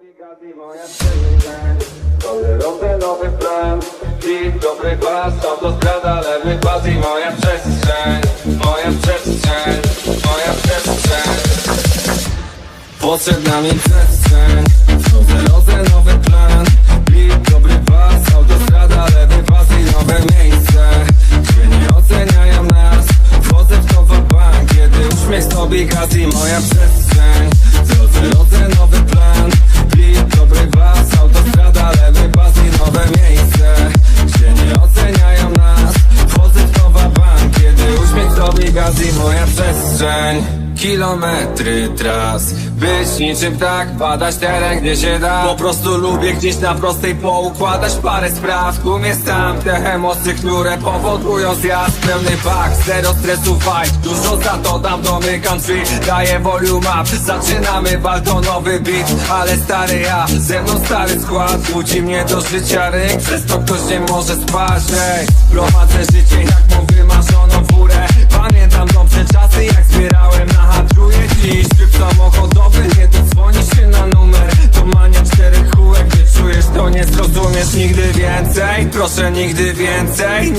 Obligacji moja przestrzeń Tolerowy nowy plan. Hit, dobry pas, autostrada, lewy pas i moja przestrzeń Moja przestrzeń, moja przestrzeń. Potrzebna mi przestrzeń. Tolerowy nowy Kilometry tras. Być niczym tak, badać teren gdzie się da. Po prostu lubię gdzieś na prostej poukładać parę spraw. Jest tam te emocje, które powodują zjazd. Pełny bak, zero stresu fight Dużo za to dam, domykam drzwi. Daję volume up, zaczynamy baltonowy beat. Ale stary ja, ze mną stary skład. Budzi mnie do życia ryk, przez to ktoś nie może spać. Ej, prowadzę życie jak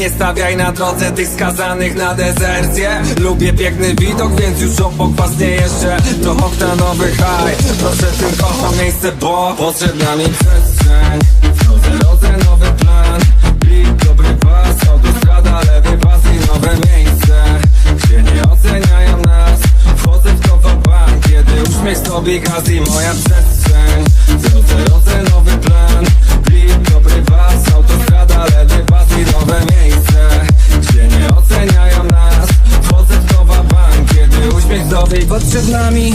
Nie stawiaj na drodze tych skazanych na dezercję. Lubię piękny widok, więc już obok was nie jeszcze. To oktanowy high Proszę tylko o miejsce, bo potrzebna mi przestrzeń. W drodze nowy plan. Beat, dobry pas, autostrada, lewy pas i nowe miejsce. Gdzie nie oceniają nas. Wchodzę w to bank Kiedy uśmiech z obligacji moja przestrzeń Kiedy uśmiech z obligacji Potrzebna mi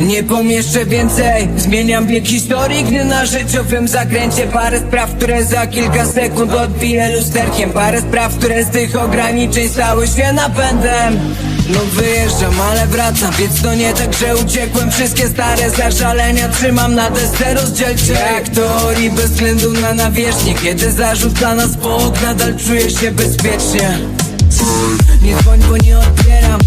Nie pomieszczę więcej Zmieniam bieg historii, gdy na życiowym zakręcie Parę spraw, które za kilka sekund odbiję lusterkiem. Parę spraw, które z tych ograniczeń stały się napędem. No wyjeżdżam, ale wracam, więc to nie tak, że uciekłem. Wszystkie stare zaszalenia trzymam na desce rozdzielcie. Jak teorii bez względu na nawierzchnię Kiedy zarzut dla nas bok, nadal czuję się bezpiecznie. Nie dzwoń, bo nie odbieram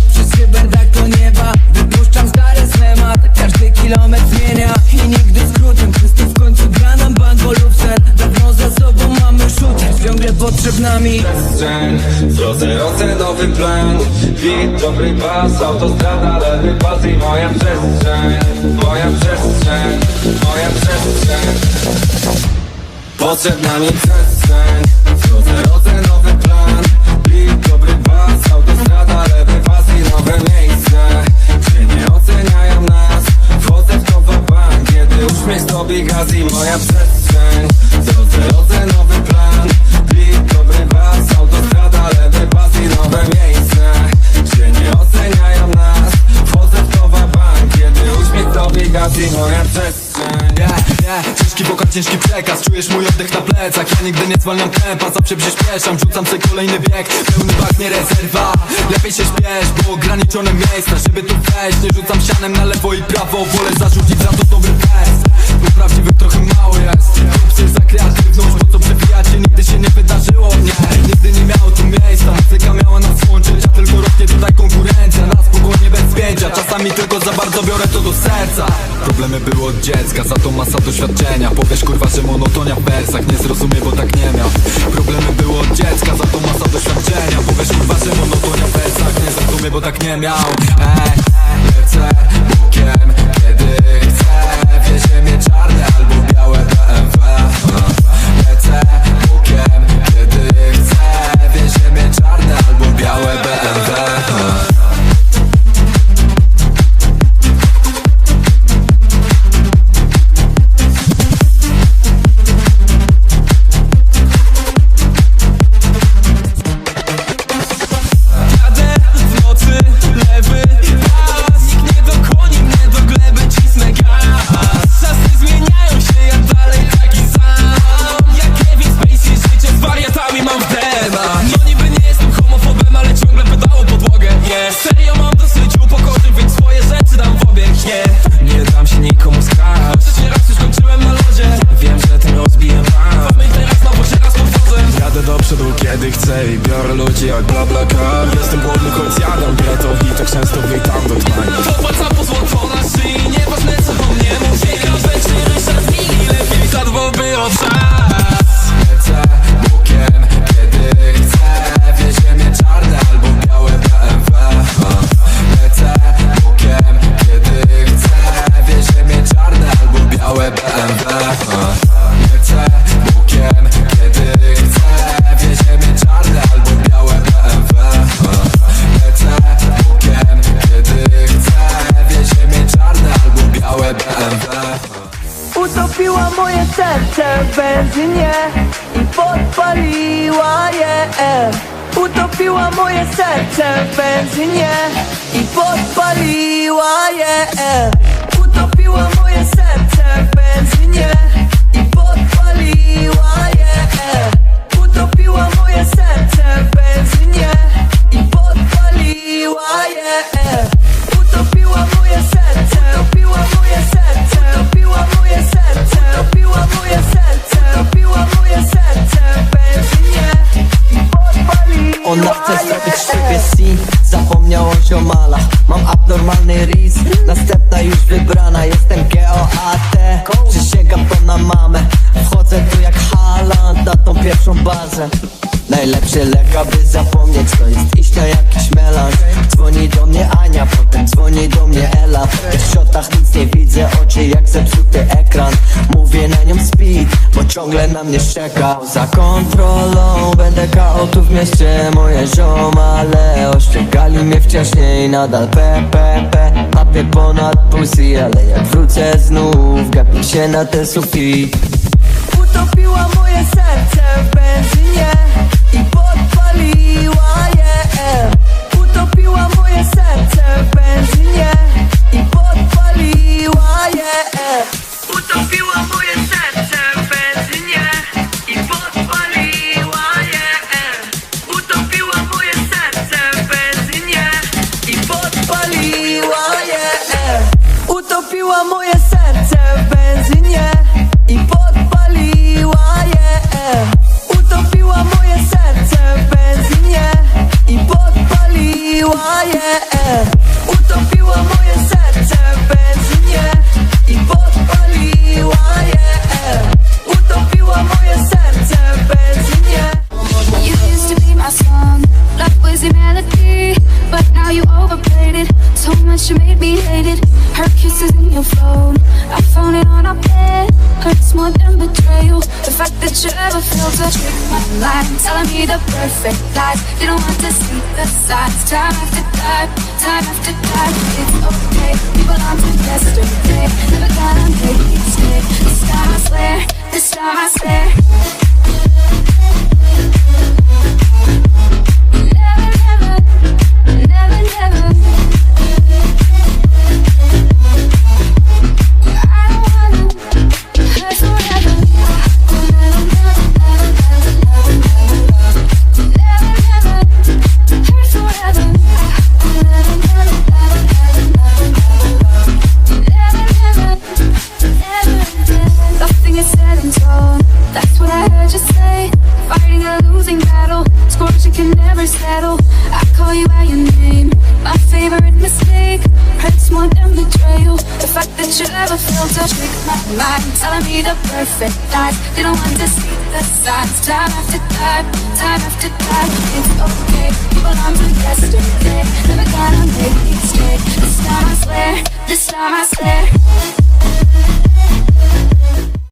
nieba. Wypuszczam stary schemat. Każdy kilometr zmienia I nigdy skrótem. Wszystko w końcu gra nam bank lub Dawno za sobą mamy shooter Ciągle potrzebna mi przestrzeń drodze ocenowy plan. Bit, dobry pas, autostrada, lewy pas i moja przestrzeń. Moja przestrzeń, moja przestrzeń. Potrzebna mi przestrzeń moja przestrzeń. W drodze ocenowy plan. Bit, dobry pas, autostrada, lewy pas i nowe miejsce. Gdzie nie oceniają nas. Wchodzę w to w bank. Kiedy uśmiech z obligacji moja przestrzeń. Nie, nie, ciężki wokal, ciężki przekaz. Czujesz mój oddech na plecach. Ja nigdy nie zwalniam tempa, zawsze przyspieszam. Rzucam sobie kolejny bieg, pełny bak, nie rezerwa. Lepiej się śpiesz, bo ograniczone miejsca. Żeby tu wejść, nie rzucam sianem na lewo i prawo. Wolę zarzucić za to dobry test Bo prawdziwych trochę mało jest. Chłopcy za kreatywność, po co przewijać się Nigdy się nie wydarzyło, nie Nigdy nie miało tu miejsca. Muzyka miała nas łączyć, a tylko rośnie tutaj konkurencja. Na spokojnie bez spięcia Czasami tylko za bardzo biorę to do serca. Problemy były od dziecka, za to masa doświadczenia. Powiesz kurwa, że monotonia w wersach. Nie zrozumie, bo tak nie miał. Problemy były od dziecka, za to masa doświadczenia. Powiesz kurwa, że monotonia w wersach. Nie zrozumie, bo tak nie miał. Ej, i biorę ludzi jak bla bla car Jestem głodny, choć jadam dietą i tak często wyjtam do twań Popatrz na pozłotą Utopiła moje serce w benzynie I podpaliła je. Utopiła moje serce w benzynie I podpaliła je. Utopiła moje serce w benzynie I podpaliła je. Utopiła moje serce Utopiła moje serce Utopiła moje serce Utopiła moje serce Ona chce zrobić z siebie scene. Zapomniał o ziomalach Mam abnormalny ris Następna już wybrana. Jestem G-O-A-T Przysięgam to na mamę. Wchodzę tu jak Haaland Na tą pierwszą bazę. Najlepszy lek, aby zapomnieć To jest iść na Oczy jak zepsuty ekran. Mówię na nią speed Bo ciągle na mnie czeka Za kontrolą Będę KO tu w mieście Moje ziomale Oszczegali mnie wcześniej Nadal. PPP Papie ponad pussy Ale jak wrócę znów Gapię się na ten sufit Utopiła moje serce w benzynie I podpaliła je. Utopiła moje serce w benzynie I podpaliła je Utopiła moje love melody, but now you overplayed it. So much you made me hate it. Her kisses in your phone, I found it on our bed. Hurts more than betrayal. The fact that you ever felt to trick my mind, telling me the perfect lies. You don't want to see the signs. Time after time, time after time. It's okay. We belong to yesterday. Never gonna make me stay. This time I swear, this time. Failed to trick my mind, telling me the perfect lies. Didn't want to see the signs. Time after time, time after time. It's okay, you belong to yesterday. Never gonna make me stay. This time I swear, this time I swear.